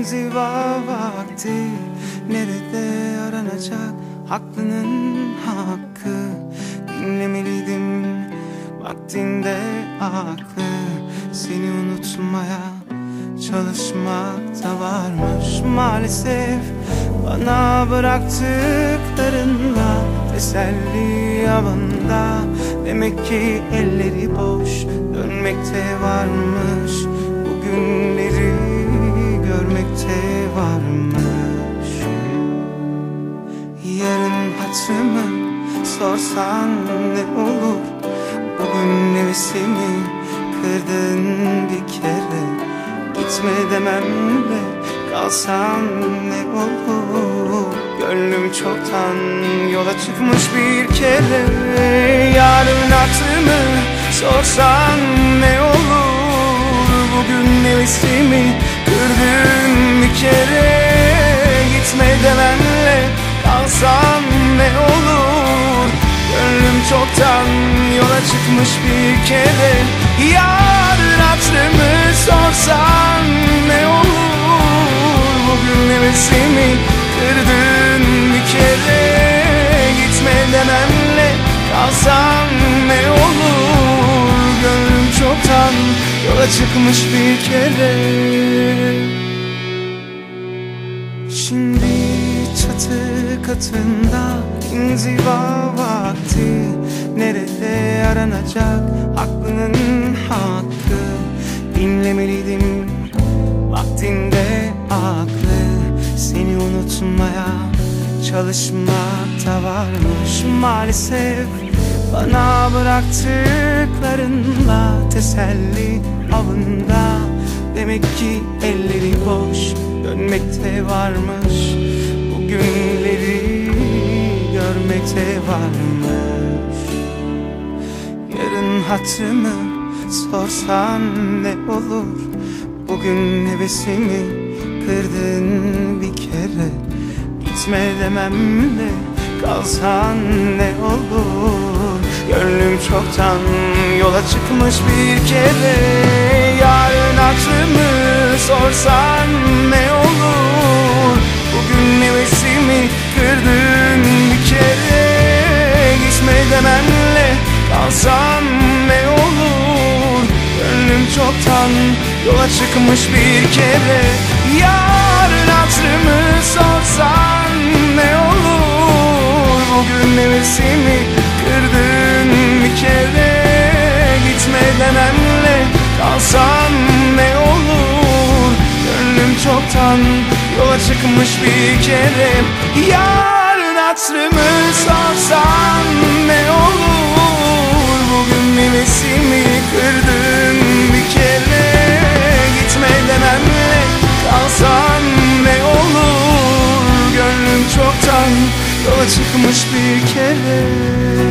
inziva vakti. Nerede aranacak haklının hakkı? Dinlemeliydim vaktinde aklı. Seni unutmaya çalışmak da varmış. Maalesef Bana bıraktıklarınla teselli avında Demek ki elleri boş dönmekte varmış Nefesimi kırdın bir kere. Gitme dememle kalsan ne olur. Gönlüm çoktan yola çıkmış bir kere. Yarın hatırımı sorsan ne olur? Bugün nefesimi kırdın bir kere. Gitme dememle kalsan ne olur Gönlüm çoktan yola çıkmış bir kere. Yarın hatırımı sorsan ne olur? Bugün hevesimi kırdın bir kere. Gitme dememle kalsan ne olur? Gönlüm çoktan yola çıkmış bir kere. Şimdi çatı katında inziva vakti. Nerede aranacak aklının hakkı? Dinlemeliydim vaktinde aklı. Seni unutmaya çalışmak da varmış. Maalesef Bana bıraktıklarınla teselli avında. Demek ki elleri boş dönmekte varmış. Bugünleri görmekte varmış. Yarın hatırımı sorsan ne olur? Bugün hevesimi kırdın bir kere. Gitme dememle kalsan ne olur? Gönlüm çoktan yola çıkmış bir kere Gitme dememle kalsan ne olur? Gönlüm çoktan yola çıkmış bir kere. Yarın hatırımı sorsan ne olur? Bugün hevesimi kırdın bir kere. Gitme dememle kalsan ne olur? Gönlüm çoktan yola çıkmış bir kere. Yarın hatırımı sorsan yola çıkmış bir kere